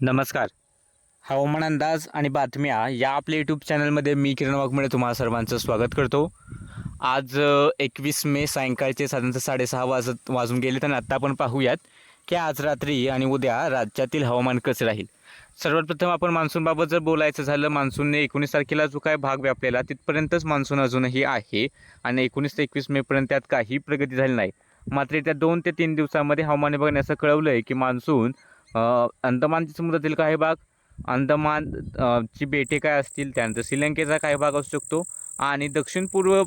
नमस्कार. हवामान अंदाज आणि बातम्या या आपल्या यूट्यूब चॅनलमध्ये मी किरण वाघमळे तुम्हाला सर्वांचं स्वागत करतो. आज एकवीस मे सायंकाळचे साधारणतः साडेसहा वाजत वाजून गेले तर आत्ता आपण पाहूयात की आज रात्री आणि उद्या राज्यातील हवामान कसे राहील. सर्वात प्रथम आपण मान्सूनबाबत जर बोलायचं झालं मान्सूनने एकोणीस तारखेला जो काय भाग व्यापलेला तिथपर्यंतच मान्सून अजूनही आहे आणि एकोणीस ते एकवीस मेपर्यंत त्यात काही प्रगती झाली नाही. मात्र येत्या दोन ते तीन दिवसामध्ये हवामान विभागाने असं कळवलं आहे की मान्सून अंदमानच्या समुद्रातील काही भाग अंदमान ची बेटे काय असतील त्यानंतर श्रीलंकेचा काही भाग असू शकतो आणि दक्षिण पूर्व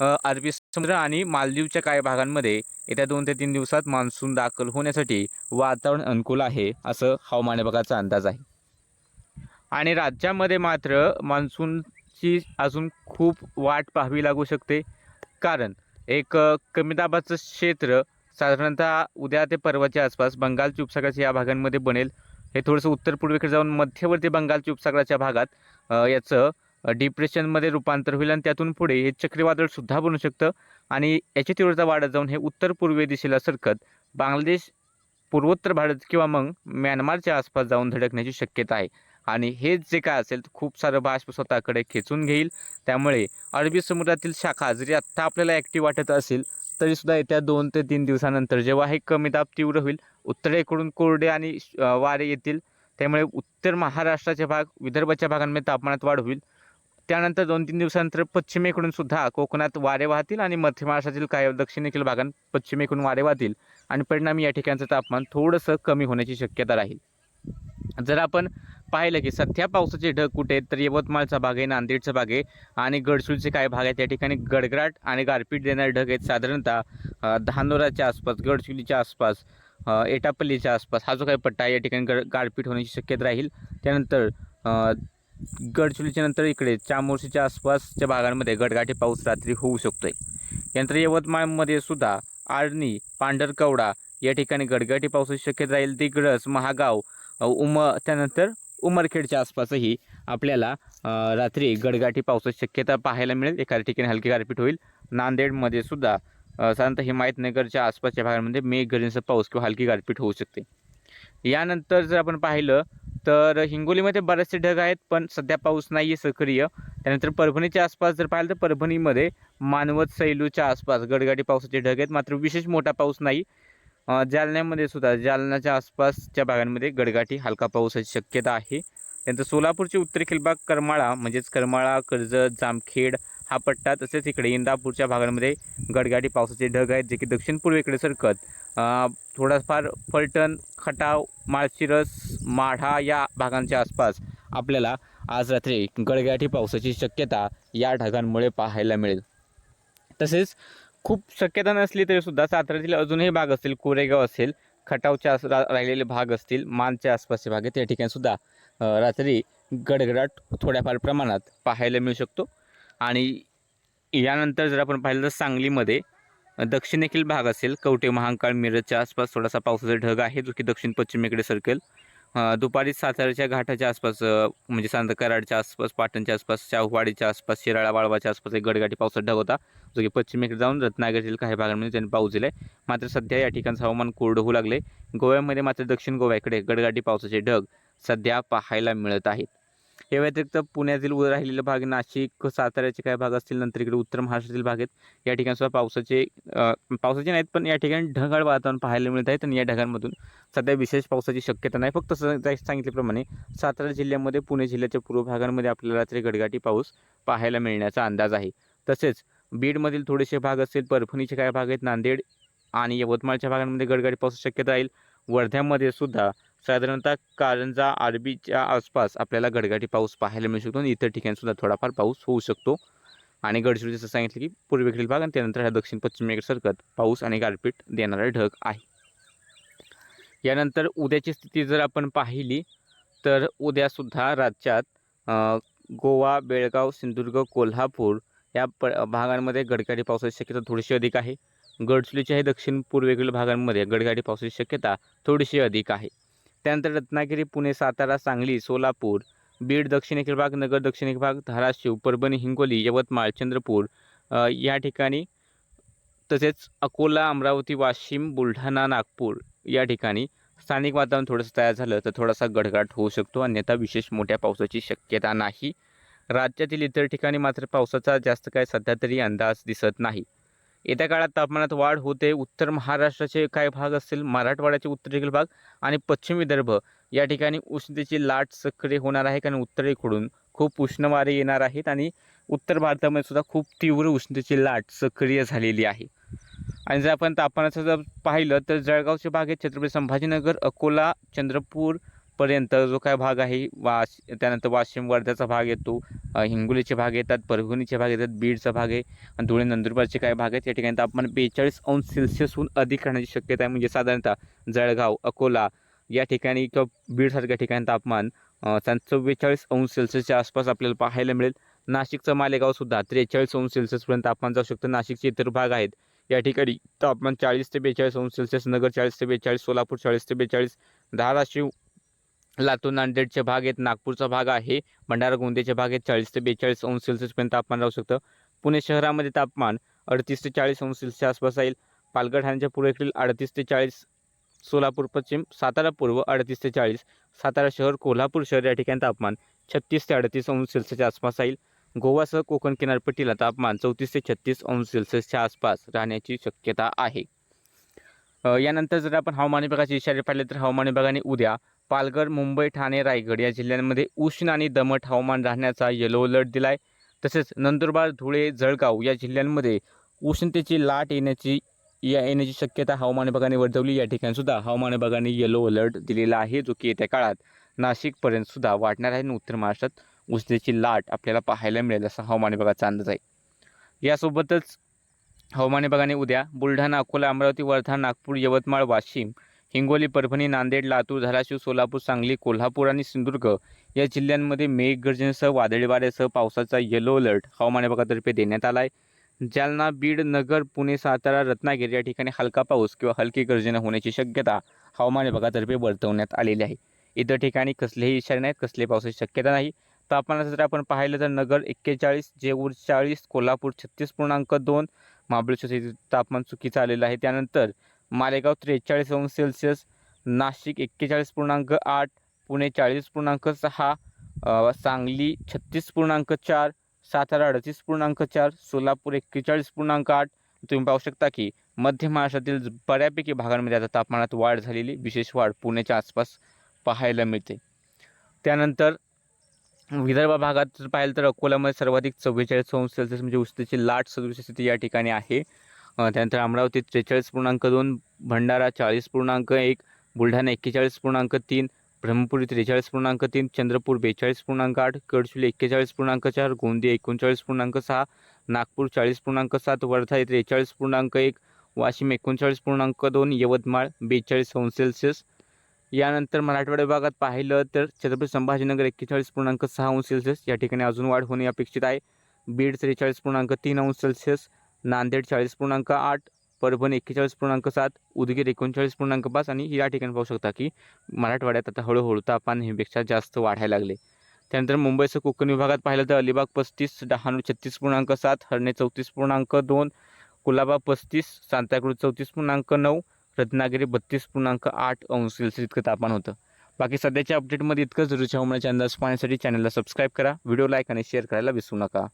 अरबी समुद्र आणि मालदीवच्या काही भागांमध्ये येत्या दोन ते तीन दिवसात मान्सून दाखल होण्यासाठी वातावरण अनुकूल आहे असं हवामान विभागाचा अंदाज आहे. आणि राज्यामध्ये मात्र मान्सूनची अजून खूप वाट पाहावी लागू शकते कारण एक कमी दाबाचं क्षेत्र साधारणतः उद्या ते परवाच्या आसपास बंगालच्या उपसागराच्या या भागांमध्ये बनेल. हे थोडंसं उत्तर पूर्वेकडे जाऊन मध्यवर्ती बंगालच्या उपसागराच्या भागात याचं डिप्रेशनमध्ये रूपांतर होईल आणि त्यातून पुढे हे चक्रीवादळसुद्धा बनू शकतं आणि याची तीव्रता वाढत जाऊन हे उत्तर पूर्वे दिशेला सरकत बांगलादेश पूर्वोत्तर भारत किंवा मग म्यानमारच्या आसपास जाऊन धडकण्याची शक्यता आहे. आणि हे जे काय असेल खूप सारं बाष्प स्वतःकडे खेचून घेईल. त्यामुळे अरबी समुद्रातील शाखा जरी आत्ता आपल्याला ॲक्टिव्ह वाटत असेल तरीसुद्धा येत्या दोन ते तीन दिवसानंतर जेव्हा हे कमी दाब तीव्र होईल उत्तरेकडून कोरडे आणि वारे येतील. त्यामुळे उत्तर महाराष्ट्राचे भाग विदर्भाच्या भागांमध्ये तापमानात वाढ होईल. त्यानंतर दोन तीन दिवसानंतर पश्चिमेकडून सुद्धा कोकणात वारे वाहतील आणि मध्य महाराष्ट्रातील काही दक्षिणेकडील भागांत पश्चिमेकडून वारे वाहतील आणि परिणामी या ठिकाणचं तापमान थोडंसं कमी होण्याची शक्यता राहील. जर आपण पाहिलं की सध्या पावसाचे ढग कुठे आहेत? तर यवतमाळचा भाग आहे नांदेडचा भाग आहे आणि गडचिरोलीचे काही भाग आहेत. त्या ठिकाणी गडगडाट आणि गारपीट देणारे ढग आहेत. साधारणतः धानोराच्या आसपास गडचुलीच्या आसपास एटापल्लीच्या आसपास हा जो काही पट्टा आहे या ठिकाणी गड गारपीट होण्याची शक्यता राहील. त्यानंतर गडचुलीच्या नंतर इकडे चामोर्शीच्या आसपासच्या भागांमध्ये गडगाठी पाऊस रात्री होऊ शकतो आहे यानंतर यवतमाळमध्ये सुद्धा आर्णी पांढरकवडा या ठिकाणी गडगाठी पावसाची शक्यता राहील. तिकडंच महागाव उम त्यानंतर उमरखेडच्या आसपासही आपल्याला रात्री गडगाठी पावसाची शक्यता पाहायला मिळेल. एखाद्या ठिकाणी हलकी गारपीट होईल. नांदेडमध्ये सुद्धा साधारणतः हिमायतनगरच्या आसपासच्या भागांमध्ये मेघगर्जनेचा पाऊस किंवा हलकी गारपीट होऊ शकते. यानंतर जर आपण पाहिलं तर हिंगोलीमध्ये बरेचसे ढग आहेत पण सध्या पाऊस नाही आहे सक्रिय. त्यानंतर परभणीच्या आसपास जर पाहिलं तर परभणीमध्ये मानवत सैलूच्या आसपास गडगाडी पावसाचे ढग आहेत. मात्र विशेष मोठा पाऊस नाही. जालन्यामध्ये सुद्धा जालन्याच्या आसपासच्या भागांमध्ये गडगाठी हलका पावसाची शक्यता आहे. त्यानंतर सोलापूरचे उत्तरेखील भाग करमाळा म्हणजेच करमाळा कर्जत जामखेड हा पट्टा तसेच इकडे इंदापूरच्या भागांमध्ये गडगाठी पावसाचे ढग आहेत जे की दक्षिण पूर्वेकडे सरकत. थोडाफार फलटण खटाव माळशिरस माढा या भागांच्या आसपास आपल्याला आज रात्री गडगाठी पावसाची शक्यता या ढगांमुळे पाहायला मिळेल. तसेच खूप शक्यता नसली तरी सुद्धा साताऱ्यातील अजूनही भाग असतील कोरेगाव असेल खटावच्या आस रा- राहिलेले भाग असतील मानच्या आसपासचे भाग आहेत त्या ठिकाणी सुद्धा रात्री गडगडाट थोड्याफार प्रमाणात पाहायला मिळू शकतो. आणि यानंतर जर आपण पाहिलं तर सांगलीमध्ये अ, भाग असेल कवटे महांकाळ मिरजच्या आसपास थोडासा पावसाचा ढग आहे जो की दक्षिण पश्चिमेकडे सरकेल. दुपारी साताऱ्याच्या घाटाच्या आसपास म्हणजे सांत कराडच्या आसपास पाटणच्या आसपास शाहूवाडीच्या आसपास शिराळा वाळवाच्या आसपास एक गडगाठी पावसात ढग होता. जो की पश्चिमेकडे जाऊन रत्नागिरीतील काही भागांमध्ये त्यांनी पाऊस दिलाय. मात्र सध्या या ठिकाणचं हवामान कोरडं होऊ लागले गोव्यामध्ये मात्र दक्षिण गोव्याकडे गडगाठी पावसाचे ढग सध्या पाहायला मिळत आहेत. या व्यतिरिक्त पुण्यातील उ- राहिलेले भाग नाशिक साताऱ्याचे काही भाग असतील नंतर इकडे उत्तर महाराष्ट्रातील भाग आहेत. या ठिकाणी सुद्धा पावसाचे पावसाचे नाहीत पण या ठिकाणी ढगाळ वातावरण पाहायला मिळत आहेत आणि या ढगांमधून सध्या विशेष पावसाची शक्यता नाही. फक्त सांगितल्याप्रमाणे सातारा जिल्ह्यामध्ये पुणे जिल्ह्याच्या पूर्व भागांमध्ये आपल्याला रात्री गडगाठी पाऊस पाहायला मिळण्याचा अंदाज आहे. तसेच बीडमधील थोडेसे भाग असतील परभणीचे काही भाग आहेत नांदेड आणि यवतमाळच्या भागांमध्ये गडगाडी पावसाची शक्यता राहील. वर्ध्यामध्ये सुद्धा साधारणतः कारंजा आरबीच्या आसपास आपल्याला गडगाडी पाऊस पाहायला मिळू शकतो आणि इतर ठिकाणीसुद्धा थोडाफार पाऊस होऊ शकतो. आणि गडचिरोली जसं सांगितलं की पूर्वेकडील भाग आणि त्यानंतर हा दक्षिण पश्चिमेकडे सरकत पाऊस आणि गारपीट देणारा ढग आहे. यानंतर उद्याची स्थिती जर आपण पाहिली तर उद्यासुद्धा राज्यात गोवा बेळगाव सिंधुदुर्ग कोल्हापूर या प भागांमध्ये गडगाडी पावसाची शक्यता थोडीशी अधिक आहे. गडचिरोलीच्या हे दक्षिण पूर्वेकडील भागांमध्ये गडगाडी पावसाची शक्यता थोडीशी अधिक आहे. त्यानंतर रत्नागिरी पुणे सातारा सांगली सोलापूर बीड दक्षिणेकडील भाग नगर दक्षिण भाग धाराशिव परभणी हिंगोली यवतमाळ चंद्रपूर या ठिकाणी तसेच अकोला अमरावती वाशिम बुलढाणा नागपूर या ठिकाणी स्थानिक वातावरण थोडंसं तयार झालं तर थोडासा गडगडाट होऊ शकतो. अन्यथा विशेष मोठ्या पावसाची शक्यता नाही. राज्यातील इतर ठिकाणी मात्र पावसाचा जास्त काय सध्या तरी अंदाज दिसत नाही. येत्या काळात तापमानात वाढ होते. उत्तर महाराष्ट्राचे काय भाग असतील मराठवाड्याचे उत्तरेकडील भाग आणि पश्चिम विदर्भ. या ठिकाणी उष्णतेची लाट सक्रिय होणार आहे कारण उत्तरेकडून खूप उष्ण वारे येणार आहेत आणि उत्तर भारतामध्ये सुद्धा खूप तीव्र उष्णतेची लाट सक्रिय झालेली आहे. आणि जर आपण तापमानाचं जर पाहिलं तर जळगावचे भाग आहेत छत्रपती संभाजीनगर अकोला चंद्रपूर पर्यंत जो काय भाग आहे वाश त्यानंतर वाशिम वर्ध्याचा भाग येतो हिंगोलीचे भाग येतात परभणीचे भाग येतात बीडचा भाग आहे आणि धुळे नंदुरबारचे काही भाग आहेत या ठिकाणी तापमान बेचाळीस अंश सेल्सिअसहून अधिक राहण्याची शक्यता आहे. म्हणजे साधारणतः जळगाव अकोला या ठिकाणी किंवा बीडसारख्या ठिकाणी तापमान त्यांचं चव्वेचाळीस अंश सेल्सिअसच्या आसपास आपल्याला पाहायला मिळेल. नाशिकचं मालेगावसुद्धा त्रेचाळीस अंश सेल्सिअसपर्यंत तापमान जाऊ शकतं. नाशिकचे इतर भाग आहेत. या ठिकाणी तापमान चाळीस ते बेचाळीस अंश सेल्सिअस नगर चाळीस ते बेचाळीस सोलापूर चाळीस ते बेचाळीस धाराशिव लातूर नांदेडचे भाग आहेत नागपूरचा भाग आहे भंडारा गोंदियाचे भाग आहेत चाळीस ते बेचाळीस अंश सेल्सिअसपर्यंत तापमान राहू शकतं. पुणे शहरामध्ये तापमान अडतीस ते चाळीस अंश सेल्सिअसच्या आसपास राहील. पालघर ठाण्याच्या पूर्वेकडील अडतीस ते चाळीस सोलापूर पश्चिम सातारा पूर्व अडतीस ते चाळीस सातारा शहर कोल्हापूर शहर या ठिकाणी तापमान छत्तीस ते अडतीस अंश सेल्सिअसच्या आसपास राहील. गोवासह कोकण किनारपट्टीला तापमान चौतीस ते छत्तीस अंश सेल्सिअसच्या आसपास राहण्याची शक्यता आहे. यानंतर जर आपण हवामान विभागाचे इशारे पाहिले तर हवामान विभागाने उद्या पालघर मुंबई ठाणे रायगड या जिल्ह्यांमध्ये उष्ण आणि दमट हवामान राहण्याचा येलो अलर्ट दिलाय. तसेच नंदुरबार धुळे जळगाव या जिल्ह्यांमध्ये उष्णतेची लाट येण्याची या येण्याची शक्यता हवामान विभागाने वर्तवली. या ठिकाणीसुद्धा हवामान विभागाने येलो अलर्ट दिलेला आहे जो की येत्या काळात नाशिकपर्यंतसुद्धा वाढणार आहे. आणि उत्तर महाराष्ट्रात उष्णतेची लाट आपल्याला पाहायला मिळेल असा हवामान विभागाचा अंदाज आहे. यासोबतच हवामान विभागाने उद्या बुलढाणा अकोला अमरावती वर्धा नागपूर यवतमाळ वाशिम हिंगोली परभणी नांदेड लातूर धाराशिव सोलापूर सांगली कोल्हापूर आणि सिंधुदुर्ग या जिल्ह्यांमध्ये मेघगर्जनेसह वादळी वाऱ्यासह पावसाचा येलो अलर्ट हवामान विभागातर्फे देण्यात आला आहे जालना बीड नगर पुणे सातारा रत्नागिरी या ठिकाणी हलका पाऊस किंवा हलकी गर्जना होण्याची शक्यता हवामान विभागातर्फे वर्तवण्यात आलेली आहे. इतर ठिकाणी कसलेही इशारे नाहीत कसले पावसाची शक्यता नाही. तापमानाचं जर आपण पाहिलं तर नगर एक्केचाळीस जेऊर चाळीस कोल्हापूर छत्तीस पूर्णांक दोन महाबळेश्वर तापमान चुकीचं आलेलं आहे. त्यानंतर मालेगाव त्रेचाळीस अंश सेल्सिअस नाशिक एक्केचाळीस पूर्णांक आठ पुणे चाळीस पूर्णांक सहा सांगली छत्तीस पूर्णांक चार सातारा अडतीस पूर्णांक चार सोलापूर एक्केचाळीस पूर्णांक आठ. तुम्ही पाहू शकता की मध्य महाराष्ट्रातील ज- बऱ्यापैकी भागांमध्ये आता तापमानात वाढ झालेली विशेष वाढ पुण्याच्या आसपास पाहायला मिळते. त्यानंतर विदर्भ भागात जर पाहिलं तर अकोल्यामध्ये सर्वाधिक चव्वेचाळीस अंश सेल्सिअस म्हणजे उष्णतेची लाट सदृश स्थिती या ठिकाणी आहे. त्यानंतर अमरावती त्रेचाळीस पूर्णांक दोन भंडारा चाळीस पूर्णांक एक बुलढाणा एक्केचाळीस पूर्णांक तीन ब्रह्मपुरी त्रेचाळीस पूर्णांक तीन चंद्रपूर बेचाळीस पूर्णांक आठ गडचिरोली एक्केचाळीस पूर्णांक चार गोंदिया एकोणचाळीस पूर्णांक सहा नागपूर चाळीस पूर्णांक सात वर्धा त्रेचाळीस पूर्णांक एक वाशिम एकोणचाळीस पूर्णांक दोन यवतमाळ बेचाळीस अंश सेल्सिअस. यानंतर मराठवाडा विभागात पाहिलं तर छत्रपती संभाजीनगर एक्केचाळीस पूर्णांक सहा अंश सेल्सिअस. या ठिकाणी अजून वाढ होणे अपेक्षित आहे. बीड त्रेचाळीस पूर्णांक तीन अंश सेल्सिअस. नांदेड चाळीस पूर्णांक आठ परभणी एक्केचाळीस पूर्णांक सात उदगीर एकोणचाळीस पूर्णांक पाच आणि या ठिकाणी पाहू शकता की मराठवाड्यात आता हळूहळू तापमान नेहमीपेक्षा जास्त वाढायला लागले. त्यानंतर मुंबईचं कोकण विभागात पाहिलं तर अलिबाग पस्तीस डहाणू छत्तीस पूर्णांक सात हरणे चौतीस पूर्णांक दोन कुलाबा पस्तीस सांताक्रूज चौतीस पूर्णांक नऊ रत्नागिरी बत्तीस पूर्णांक आठ अंश सेल्सिअस इतकं तापमान होतं. बाकी सध्याच्या अपडेटमध्ये इतकं रुचा हवामानाचे अंदाज पाहण्यासाठी चॅनलला सबस्क्राईब करा. व्हिडिओ लाईक आणि शेअर करायला विसरू नका.